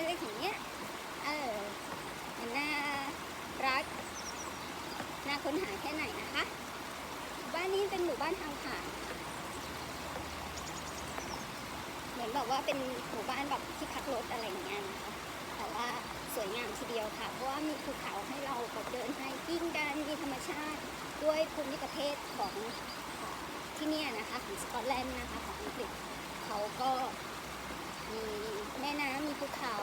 อะไรอย่างเงี้ย เออมันน่ารัก น่าค้นหาแค่ไหนนะคะ บ้านนี้เป็นหมู่บ้านทางผ่าน เหมือนแบบว่าเป็นหมู่บ้านแบบที่พักรถอะไรอย่างเงี้ยนะคะ แต่ว่าสวยงามทีเดียวค่ะ เพราะว่ามีภูเขาให้เราเดินไฮกิ้งกันมีธรรมชาติ ด้วยภูมิประเทศของที่นี่นะคะ ของสกอตแลนด์นะคะของอังกฤษเขาก็ มีแม่น้ำมีภูเขา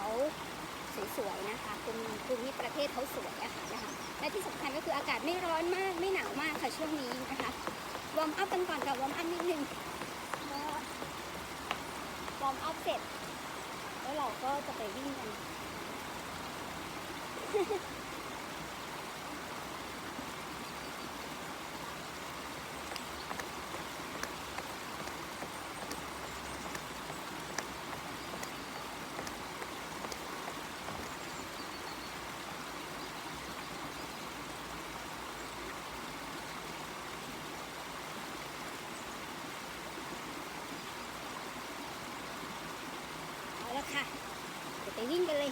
สวยๆนะคะภูมิภูมิประเทศเขาสวยอะค่ะนะคะและที่สำคัญก็คืออากาศไม่ร้อนมากไม่หนาวมากค่ะช่วงนี้นะคะวอร์มอัพกันก่อนกับวอร์มอัพนิดนึงวอร์มอัพเสร็จ แล้วเราก็จะไปวิ่งกัน เอาละค่ะ เดี๋ยวไปวิ่งกันเลย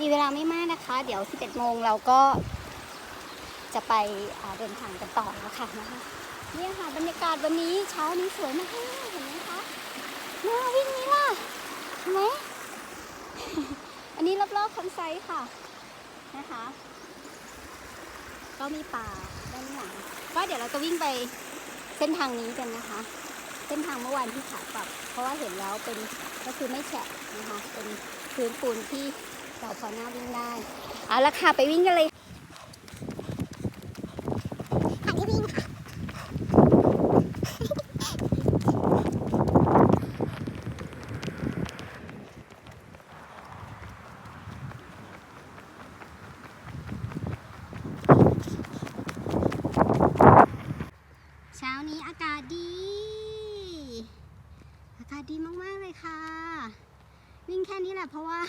มีเวลาไม่มากนะคะ เดี๋ยว 11 โมงเราก็จะไปเดินทางกันต่อแล้วค่ะนะคะเนี่ยค่ะบรรยากาศวันนี้เช้านี้สวยมากเห็นไหมคะน่าวิ่งนี้ล่ะเห็นไหมอันนี้รอบๆคอนไซค่ะนะคะ ก็มีป่าด้านหลังก็เดี๋ยวเราจะวิ่งไปเส้นทางนี้กันนะคะ เส้นทางเมื่อวานที่ขากลับ เพราะว่าเห็นแล้วเป็นก็คือไม่แฉะนะคะ เป็นพื้นปูนที่ เราพอหน้าวิ่งได้ เอาละค่ะ ไปวิ่งกันเลยอันนี้วิ่งค่ะเช้านี้อากาศดี อากาศดีมาก ๆ เลยค่ะ วิ่งแค่นี้แหละเพราะว่า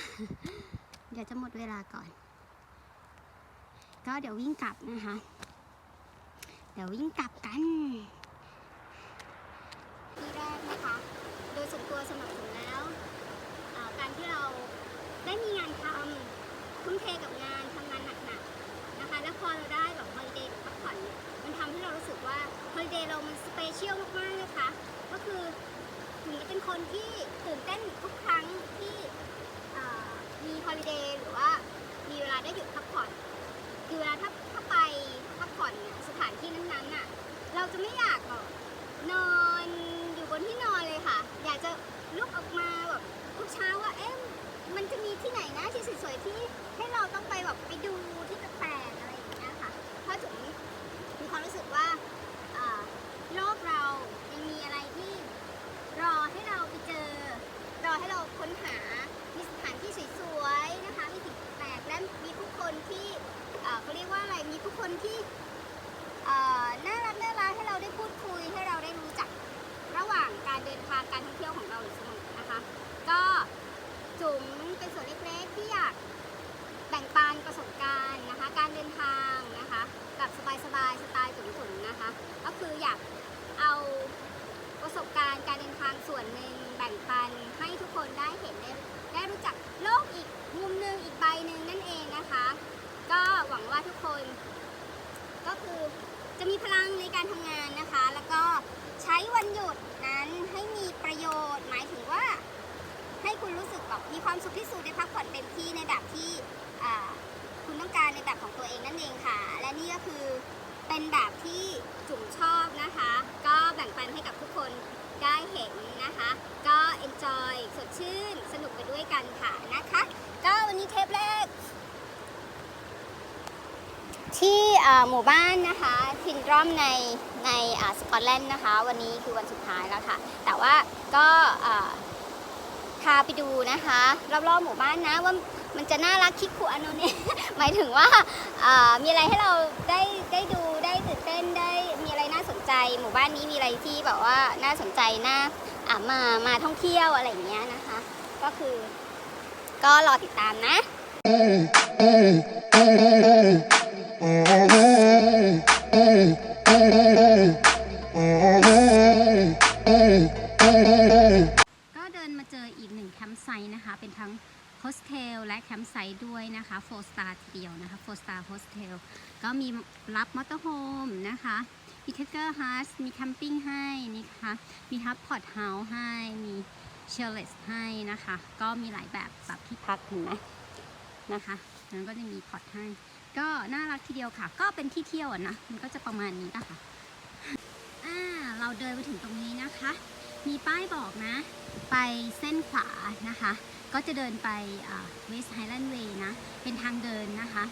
ดี๋ยวจะหมดเวลาก่อน ก็เดี๋ยววิ่งกลับนะคะ เดี๋ยววิ่งกลับกันที่แรกนะคะ โดยส่วนตัวสำหรับผมแล้ว การที่เราได้มีงานทำคุ้มเทกับงานทำงานหนักๆนะคะ แล้วพอเราได้แบบฮอลิเดย์พักผ่อนเนี่ย มันทำให้เรารู้สึกว่าฮอลิเดย์เรามันสเปเชียลมากๆนะคะ ก็คือถึงจะเป็นคนที่ตื่นเต้นทุกครั้งที่เอ่อมีฮอลิเดย์หรือว่ามีเวลาได้หยุดพักผ่อน คือเวลาถ้าถ้าไปพักผ่อนเนี่ยสถานที่นั้นๆน่ะ เราจะไม่อยากแบบนอนอยู่บนที่นอนเลยค่ะ อยากจะลุกออกมาแบบทุกเช้าว่าเอ๊ะมันจะมีที่ไหนนะที่สวยๆที่ให้เราต้องไปแบบไปดูที่แปลกๆอะไรอย่างเงี้ยค่ะ เพราะถึง มีความรู้สึกว่าอ่าโลกเรายังมีอะไรที่รอให้เราไปเจอ รอให้เราค้นหา มีสถานที่สวยๆนะคะ มีสิ่งแปลกและมีผู้คนที่เอ่อเขาเรียกว่าอะไร มีผู้คนที่เอ่อน่ารักน่ารักให้เราได้พูดคุย ให้เราได้รู้จักระหว่างการเดินทางการท่องเที่ยวของเราอยู่เสมอนะคะ ก็จุ๋มเป็นส่วนเล็กๆที่อยากแบ่งปันประสบการณ์นะคะ การเดินทางนะคะ แบบสบายๆสไตล์จุ๋มๆนะคะ ก็คืออยากเอาประสบการณ์การเดินทางส่วนหนึ่งแบ่งปันให้ทุกคนได้เห็นได้ได้รู้จักโลกอีกมุมหนึ่งอีกใบหนึ่งนั่นเองนะคะ ก็หวังว่าทุกคน ก็คือจะ มีพลังในการทำงานนะคะ แล้วก็ใช้วันหยุดนั้นให้มีประโยชน์ หมายถึงว่า ให้คุณรู้สึกแบบมีความสุขที่สุดได้พักผ่อนเต็มที่ในแบบที่คุณต้องการในแบบของตัวเองนั่นเองค่ะ และนี่ก็คือเป็นแบบที่จุ๋มชอบนะคะ ก็แบ่งปันให้กับทุกคนได้เห็นนะคะ ก็ enjoy สดชื่น สนุกไปด้วยกันค่ะนะคะ ก็วันนี้เทปแรก ที่อ่า หมู่บ้านนะคะทินดรอมในในสกอตแลนด์นะคะ วันนี้คือวันสุดท้ายแล้วค่ะ แต่ว่าก็พาไปดูนะคะรอบๆหมู่บ้านนะว่ามันจะน่ารักคิกคูอันนนี่หมายถึงว่ามีอะไรให้เราได้ได้ดูได้ตื่นเต้นได้มีอะไรน่าสนใจ หมู่บ้านนี้มีอะไรที่แบบว่าน่าสนใจน่าอ่ามามาท่องเที่ยวอะไรอย่างเงี้ยนะคะ ก็คือก็รอติดตามนะ ก็เดินมาเจออีกหนึ่งแคมป์ไซต์นะคะ เป็นทั้งโฮสเทลและแคมป์ไซต์ด้วยนะคะ4 star ทีเดียวนะคะ4 star hostel ก็มีรับมอเตอร์โฮมนะคะมีเทเกอร์ฮัสมีแคมปิ้งให้นี่ค่ะมีฮับพอร์ตเฮาส์ให้มีเชลเลสให้นะคะ ก็มีหลายแบบแบบที่พักเห็นไหมนะคะนั้นก็จะมีพอร์ตให้ ก็น่ารักทีเดียวค่ะ ก็เป็นที่เที่ยวนะ มันก็จะประมาณนี้นะคะอ่าเราเดินไปถึงตรงนี้นะคะ มีป้ายบอกนะ ไปเส้นขวานะคะ ก็จะเดินไปเวสต์ไฮแลนด์เวย์นะ เป็นทางเดินนะคะ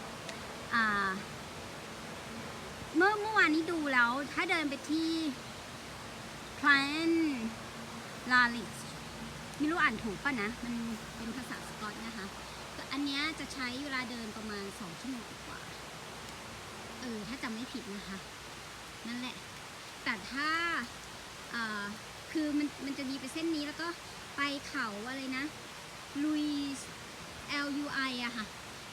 เมื่อเมื่อวานนี้ดูแล้ว ถ้าเดินไปที่ p l a n l a l i s ไม่รู้อ่านถูกป่ะนะ มันเป็นภาษาสกอตนะคะ อันนี้จะใช้เวลาเดินประมาณ 2 ชั่วโมง ออถ้าจำไม่ผิดนะคะ นั่นแหละ แต่ถ้าอ่าคือมันมันจะมีไปเส้นนี้แล้วก็ไปเขาอะไรนะลุย L U I อะค่ะ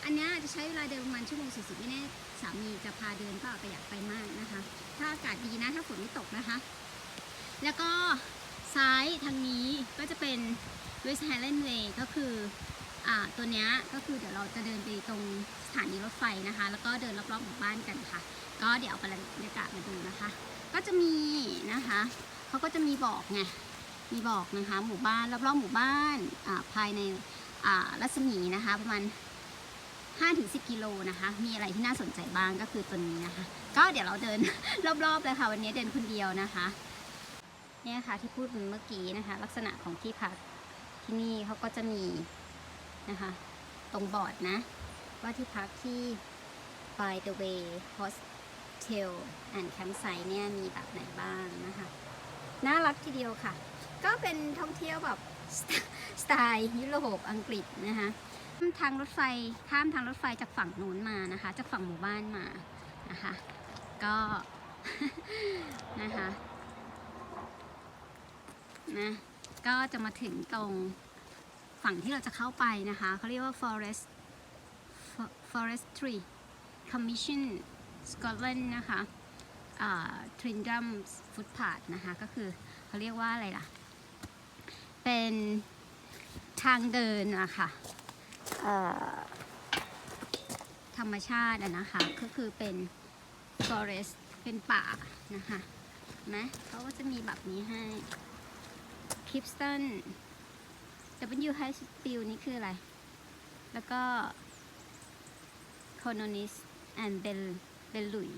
อันนี้จะใช้เวลาเดินประมาณชั่วโมง40ไม่แน่สามีจะพาเดินเปล่าแต่อยากไปมากนะคะ ถ้าอากาศดีนะถ้าฝนไม่ตกนะคะ แล้วก็ซ้ายทางนี้ก็จะเป็น West Highland Way ก็คือ ตัวนี้ก็คือเดี๋ยวเราจะเดินไปตรงสถานีรถไฟนะคะ แล้วก็เดินรอบๆหมู่บ้านกันค่ะ ก็เดี๋ยวเอาบรรยากาศมาดูนะคะ ก็จะมีนะคะเขาก็จะมีบอกไงมีบอกนะคะหมู่บ้านรอบๆหมู่บ้านาภายในรัศมีนะคะประมาณ 5-10 กิโลนะคะ มีอะไรที่น่าสนใจบ้างก็คือตัวนี้นะคะ ก็เดี๋ยวเราเดินรอบๆเลยค่ะ วันนี้เดินคนเดียวนะคะเนี่ยค่ะที่พูดเมื่อกี้นะคะ ลักษณะของที่พักที่นี่เขาก็จะมี นะคะ ตรงบอร์ดนะ ว่าที่พักที่ by the way hostel and campsite เนี่ยมีแบบไหนบ้างนะคะ น่ารักทีเดียวค่ะ ก็เป็นท่องเที่ยวแบบสไตล์ยุโรปอังกฤษนะคะข้ามทางรถไฟข้ามทางรถไฟจากฝั่งนู้นมานะคะ จากฝั่งหมู่บ้านมานะคะ ก็นะคะนะก็จะมาถึงตรง ฝั่งที่เราจะเข้าไปนะคะเขาเรียกว่า forest Forestry commission Scotland นะคะ Trindam footpath นะคะก็คือเขาเรียกว่าอะไรล่ะ เป็นทางเดินอะค่ะเอ่อธรรมชาติอะนะคะก็คือเป็น forest เป็นป่านะคะนไหมเขาก็จะมีแบบนี้ให้คลิปสตัน W High Steel นี่คืออะไร แล้วก็ c o n o n i s and Bel Bel l u y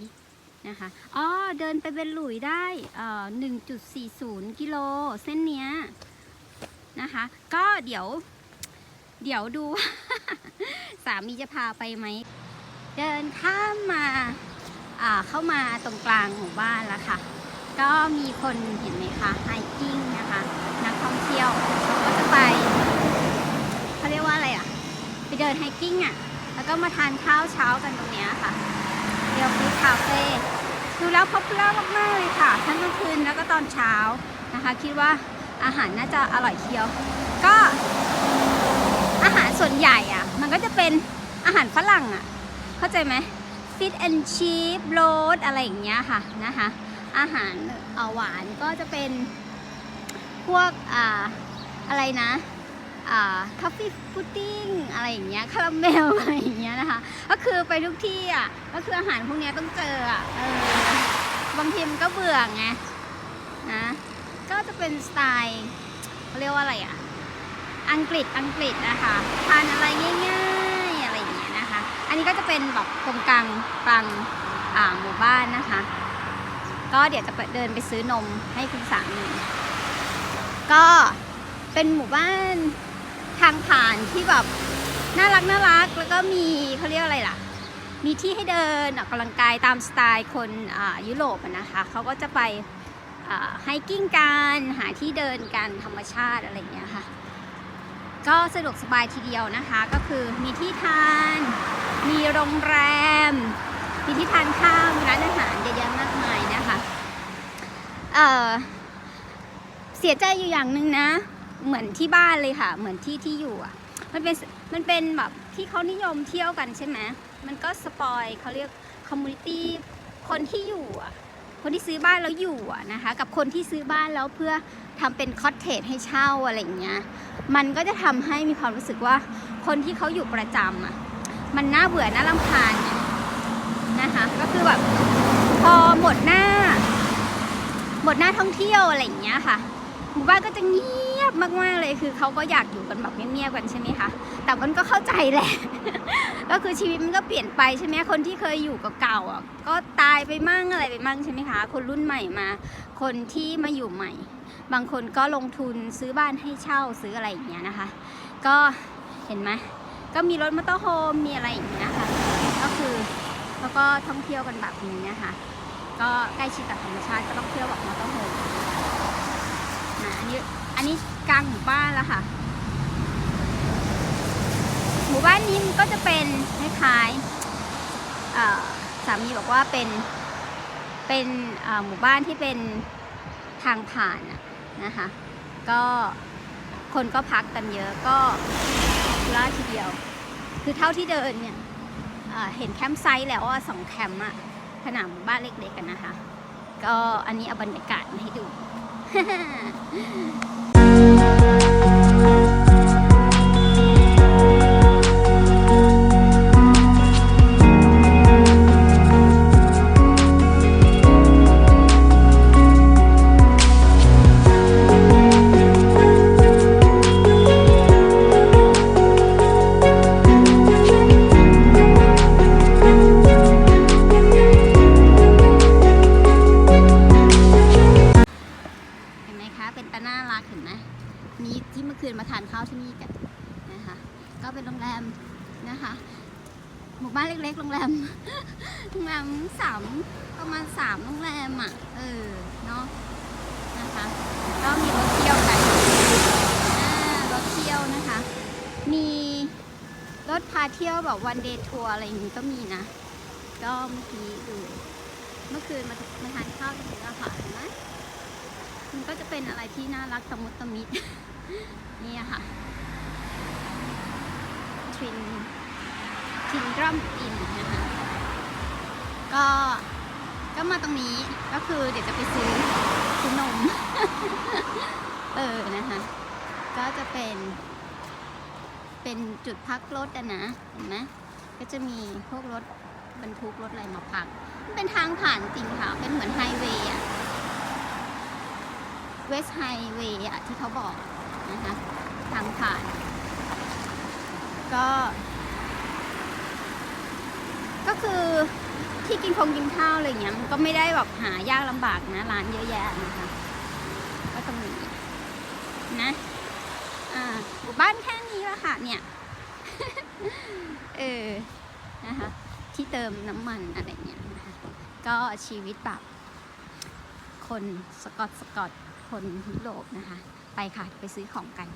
นะคะ อ๋อ เดินไปเบลลุยได้เอ่อ1.40 กิโล เส้นเนี้ยนะคะ ก็เดี๋ยว เดี๋ยวดู สามีจะพาไปไหม เดินข้ามมาอ่าเข้ามาตรงกลางหมู่บ้านแล้วค่ะ ก็มีคนเห็นไหมคะไฮกิ้งนะคะ ท่องเที่ยวเขาก็จะไปเขาเรียกว่าอะไรอะ ไปเดินไฮกิ้งอะ แล้วก็มาทานข้าวเช้ากันตรงเนี้ยค่ะเรียวฟูดคาเฟ่ดูแล้วพ o p u l a r มากๆเลยค่ะ ทั้งกลางคืนแล้วก็ตอนเช้านะคะ คิดว่าอาหารน่าจะอร่อยเชียว ก็อาหารส่วนใหญ่อะ มันก็จะเป็นอาหารฝรั่งอะ เข้าใจไหม Fish and Chip r o a อะไรอย่างเงี้ยค่ะนะคะ อาหารออหวานก็จะเป็น พวกอ่าอะไรนะอ่าคาเฟ่พุดดิ้งอะไรอย่างเงี้ยคาราเมลอะไรอย่างเงี้ยนะคะ ก็คือไปทุกที่อะก็คืออาหารพวกเนี้ยต้องเจออะเออบางทีมันก็เบื่อไงนะก็จะเป็นสไตล์เขาเรียกว่าอะไรอะอังกฤษอังกฤษนะคะทานอะไรง่ายๆอะไรอย่างเงี้ยนะคะ อันนี้ก็จะเป็นแบบตรงกลางกลางอ่าหมู่บ้านนะคะ ก็เดี๋ยวจะเดินไปซื้อนมให้คุณสามี ก็เป็นหมู่บ้านทางผ่านที่แบบน่ารักน่ารักแล้วก็มีเขาเรียกอะไรล่ะ มีที่ให้เดินออกกำลังกายตามสไตล์คนยุโรปนะคะเขาก็จะไปไฮกิ้งกันหาที่เดินกันธรรมชาติอะไรอย่างเงี้ยค่ะ ก็สะดวกสบายทีเดียวนะคะ ก็คือมีที่ทาน มีโรงแรม มีที่ทานข้าวมีร้านอาหารเยอะแยะมากมายนะคะ เอ่อ สียใจอยู่อย่างหนึ่งนะ เหมือนที่บ้านเลยค่ะ เหมือนที่ที่อยู่อะ มันเป็นมันเป็นแบบที่เขานิยมเที่ยวกันใช่ไหมมันก็สปอยเขาเรียกคอมมูนิตี้คนที่อยู่อะ คนที่ซื้อบ้านแล้วอยู่อะนะคะ กับคนที่ซื้อบ้านแล้วเพื่อทำเป็นคอตเทจให้เช่าอะไรอย่างเงี้ย มันก็จะทำให้มีความรู้สึกว่าคนที่เขาอยู่ประจำอะ มันน่าเบื่อน่ารำคาญนะคะ ก็คือแบบพอหมดหน้า หมดหน้าท่องเที่ยวอะไรอย่างเงี้ยค่ะ หมู่บ้านก็จะเงียบมากๆเลยคือเขาก็อยากอยู่กันแบบเงียบๆกันใช่ไหมคะแต่มันก็เข้าใจแหละ ก็คือชีวิตมันก็เปลี่ยนไปใช่ไหมคนที่เคยอยู่กับเก่าอะก็ตายไปมั่งอะไรไปมั่งใช่ไหมคะ คนรุ่นใหม่มา คนที่มาอยู่ใหม่ บางคนก็ลงทุนซื้อบ้านให้เช่าซื้ออะไรอย่างเงี้ยนะคะ ก็เห็นไหมก็มีรถมอเตอร์โฮมมีอะไรอย่างเงี้ยค่ะก็คือแล้วก็ท่องเที่ยวกันแบบนี้นะคะก็ใกล้ชิดกับธรรมชาติก็ต้องเที่ยวแบบมอเตอร์โฮม นี้อันนี้กลางหมู่บ้านแล้วค่ะ หมู่บ้านนี้มันก็จะเป็นคล้ายๆสามีบอกว่าเป็นเป็นหมู่บ้านที่เป็นทางผ่านนะคะ ก็คนก็พักกันเยอะก็ล่าทีเดียว คือเท่าที่เดินเนี่ยเอ่อเห็นแคมป์ไซต์แล้วว่าสองแคมป์อะขนาดหมู่บ้านเล็กๆกันนะคะ ก็อันนี้เอาบรรยากาศมาให้ดู เยวแบบวันเดย์ทัวร์อะไรอย่างนี้ก็มีนะ ก็เมื่อกี้ดูเมื่อคืนมามาทานข้าวตรงนี้แล้วค่ะเห็นไหมมันก็จะเป็นอะไรที่น่ารักตะมุตะมิดนี่ค่ะทรินทรินรัมอินนะคะก็ก็มาตรงนี้ก็คือเดี๋ยวจะไปซื้อซื้อนม เออนะคะ ก็จะเป็น เป็นจุดพักรถอะนะเห็นไหมก็จะมีพวกรถบรรทุกรถอะไรมาพักมันเป็นทางผ่านจริงค่ะ เป็นเหมือนไฮเวย์อะเวสไฮเวย์อะที่เขาบอกนะคะ ทางผ่าน ก็ ก็คือที่กินคงกินข้าวอะไรเงี้ยมันก็ไม่ได้แบบหายากลำบากนะ ร้านเยอะแยะนะคะก็ตรงนี้นะ หมู่บ้านแค่นี้ละค่ะเนี่ย เออ นะคะ ที่เติมน้ำมันอะไรเงี้ยนะคะก็ชีวิตแบบคนสกอตสกอตคนยุโรปนะคะ ไปค่ะ ไปซื้อของกัน